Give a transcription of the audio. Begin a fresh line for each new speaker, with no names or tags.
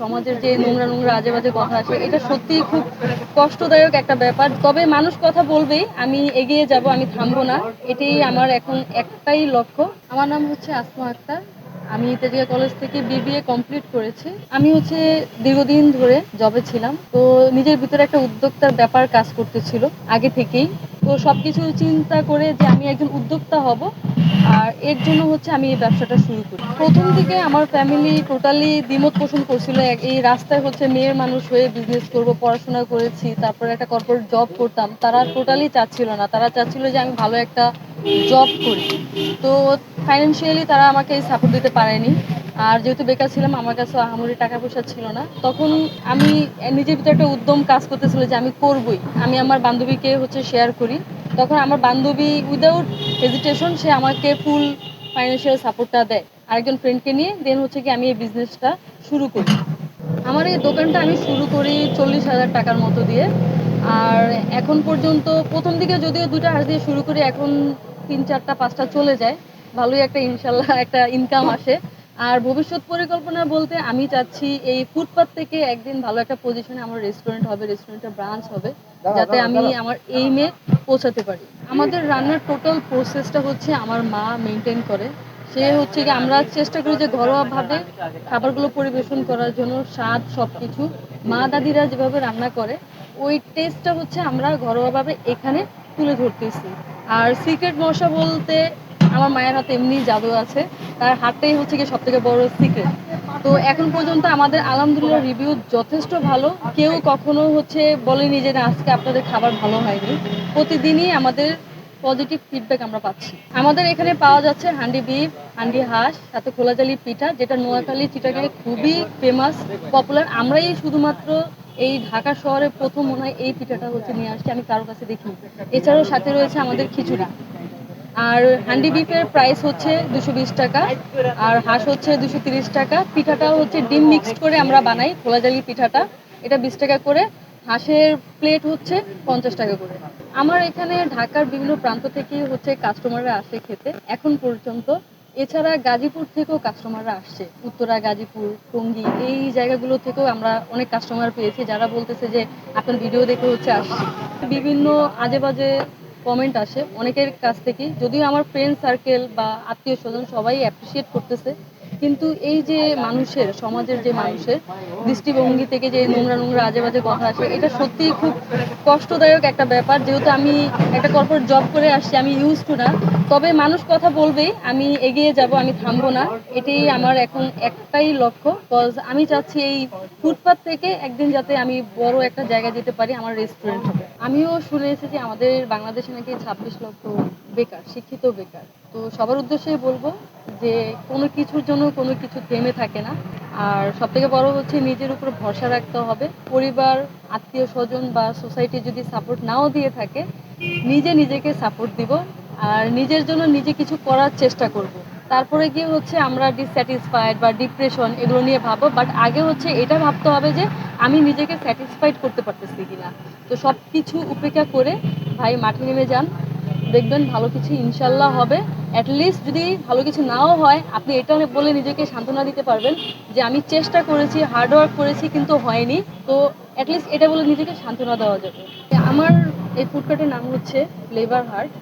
সমাজের যে নোংরা নোংরা আজে বাজে কথা আছে, এটা সত্যিই খুব কষ্টদায়ক একটা ব্যাপার। তবে মানুষ কথা বলবেই, আমি এগিয়ে যাব, আমি থামবো না। এটাই আমার এখন একটাই লক্ষ্য। আমার নাম হচ্ছে আসমা আক্তার। আমি তেজিয়া কলেজ থেকে বিবিএ কমপ্লিট করেছি। আমি হচ্ছে দীর্ঘদিন ধরে জবে ছিলাম। তো নিজের ভিতরে একটা উদ্যোক্তার ব্যাপার কাজ করতেছিল, আগে থেকেই। তো সবকিছু চিন্তা করে যে আমি একজন উদ্যোক্তা হব, আর এর জন্য হচ্ছে আমি এই ব্যবসাটা শুরু করি। প্রথম দিকে আমার ফ্যামিলি টোটালি দ্বিমত পোষণ করছিল এই রাস্তায় হচ্ছে মেয়ের মানুষ হয়ে বিজনেস করব, পড়াশোনা করেছি, তারপরে একটা কর্পোরেট জব করতাম। তারা টোটালি চাচ্ছিল না। তারা চাচ্ছিল যে আমি ভালো একটা জব করি। তো ফাইন্যান্সিয়ালি তারা আমাকে সাপোর্ট দিতে পারেনি। আর যেহেতু বেকার ছিলাম, আমার কাছে আহামরি টাকা পয়সা ছিল না, তখন আমি নিজের ভিতরে একটা উদ্যম কাজ করতেছিল যে আমি করবই। আমি আমার বান্ধবীকে হচ্ছে শেয়ার করি। তখন আমার বান্ধবী উইদাউট হেজিটেশন সে আমাকে ফুল ফাইন্যান্সিয়াল সাপোর্টটা দেয়। আরেকজন ফ্রেন্ডকে নিয়ে দেন হচ্ছে কি আমি এই বিজনেসটা শুরু করি। আমার এই দোকানটা আমি শুরু করি চল্লিশ হাজার টাকার মতো দিয়ে। আর এখন পর্যন্ত প্রথম দিকে যদিও দুটা হাঁস দিয়ে শুরু করি, এখন তিন চারটা, পাঁচটা চলে যায়। ভালোই একটা ইনশাল্লাহ একটা ইনকাম আসে। আর ভবিষ্যৎ পরিকল্পনা বলতে আমি চাচ্ছি এই ফুটপাথ থেকে একদিন ভালো একটা পজিশনে আমার রেস্টুরেন্ট হবে রেস্টুরেন্টের ব্রাঞ্চ হবে যাতে আমি আমার এইমে পৌঁছাতে পারি। আমাদের রান্নার টোটাল প্রসেসটা হচ্ছে আমার মা মেনটেন করে। সে হচ্ছে কি আমরা চেষ্টা করি যে ঘরোয়াভাবে খাবারগুলো পরিবেশন করার জন্য স্বাদ সব কিছু মা দাদিরা যেভাবে রান্না করে ওই টেস্টটা হচ্ছে আমরা ঘরোয়াভাবে এখানে তুলে ধরতেছি। আর সিক্রেট মশা বলতে আমার মায়ের হাতে এমনি জাদু আছে। তার হাতটাই হচ্ছে কি সব থেকে বড় সিক্রেট তো এখন পর্যন্ত আমাদের আলহামদুলিল্লাহ রিভিউ যথেষ্ট ভালো। কেউ কখনো হচ্ছে বলেনি যে না, আজকে আপনাদের খাবার ভালো হয়নি। প্রতিদিনই আমাদের পজিটিভ ফিডব্যাক আমরা পাচ্ছি। আমাদের এখানে পাওয়া যাচ্ছে হান্ডি বিফ হান্ডি হাঁস সাথে খোলাজালি পিঠা, যেটা নোয়াখালী চিটাগাঙে খুবই ফেমাস পপুলার আমরাই শুধুমাত্র এই ঢাকা শহরে প্রথম মনে হয় এই পিঠাটা হচ্ছে নিয়ে আসছি। আমি কারও কাছে দেখি এছাড়াও সাথে রয়েছে আমাদের খিচুড়ি। আর হান্ডি বিফের প্রাইস হচ্ছে দুশো বিশ টাকা, আর হাঁস হচ্ছে দুশো তিরিশ টাকা। পিঠাটাও হচ্ছে ডিম মিক্সড করে আমরা বানাই খোলাজালি পিঠাটা। এটা বিশ টাকা করে। হাঁসের প্লেট হচ্ছে পঞ্চাশ টাকা করে। আমার এখানে ঢাকার বিভিন্ন প্রান্ত থেকে হচ্ছে কাস্টমাররা আসে খেতে, এখন পর্যন্ত। এছাড়া গাজীপুর থেকেও কাস্টমাররা আসছে। উত্তরা, গাজীপুর, টঙ্গী, এই জায়গাগুলো থেকেও আমরা অনেক কাস্টমার পেয়েছি, যারা বলতেছে যে, আপনার ভিডিও দেখে হচ্ছে আসছি। বিভিন্ন আজে বাজে কমেন্ট আসে। অনেকের কাছ থেকেই। যদিও আমার ফ্রেন্ড সার্কেল বা আত্মীয় স্বজন সবাই অ্যাপ্রিসিয়েট করতেছে। কিন্তু এই যে মানুষের, সমাজের যে মানুষের দৃষ্টিভঙ্গি থেকে যে নোংরা নোংরা আজে বাজে কথা আসে, এটা সত্যিই খুব কষ্টদায়ক একটা ব্যাপার। যেহেতু আমি একটা কর্পোরেট জব করে আসছি, আমি ইউজ টু না। তবে মানুষ কথা বলবেই, আমি এগিয়ে যাব, আমি থামবো না। এটাই আমার এখন একটাই লক্ষ্য কজ আমি চাচ্ছি এই ফুটপাথ থেকে একদিন যাতে আমি বড় একটা জায়গায় যেতে পারি, আমার রেস্টুরেন্ট হবে। আমিও শুনে এসেছি আমাদের বাংলাদেশে নাকি ছাব্বিশ লক্ষ বেকার, শিক্ষিত বেকার। তো সবার উদ্দেশ্যেই বলব যে কোনো কিছুর জন্য কোনো কিছু থেমে থাকে না। আর সব থেকে বড় হচ্ছে নিজের উপর ভরসা রাখতে হবে। পরিবার, আত্মীয় স্বজন বা সোসাইটি যদি সাপোর্ট নাও দিয়ে থাকে, নিজে নিজেকে সাপোর্ট দিব আর নিজের জন্য নিজে কিছু করার চেষ্টা করব। তারপরে গিয়ে হচ্ছে আমরা ডিসস্যাটিসফাইড বা ডিপ্রেশন এগুলো নিয়ে ভাবো বাট আগে হচ্ছে এটা ভাবতে হবে যে আমি নিজেকে স্যাটিসফাইড করতে পারতেছি কিনা। তো সব কিছু উপেক্ষা করে ভাই মাঠে নেমে যান। দেখবেন ভালো কিছু ইনশাল্লাহ হবে। অ্যাটলিস্ট যদি ভালো কিছু নাও হয়, আপনি এটা বলে নিজেকে সান্ত্বনা দিতে পারবেন যে আমি চেষ্টা করেছি হার্ড ওয়ার্ক করেছি কিন্তু হয়নি। তো অ্যাটলিস্ট এটা বলে নিজেকে সান্ত্বনা দেওয়া যাবে। আমার এই ফুডকার্টের নাম হচ্ছে ফ্লেভার হার্ট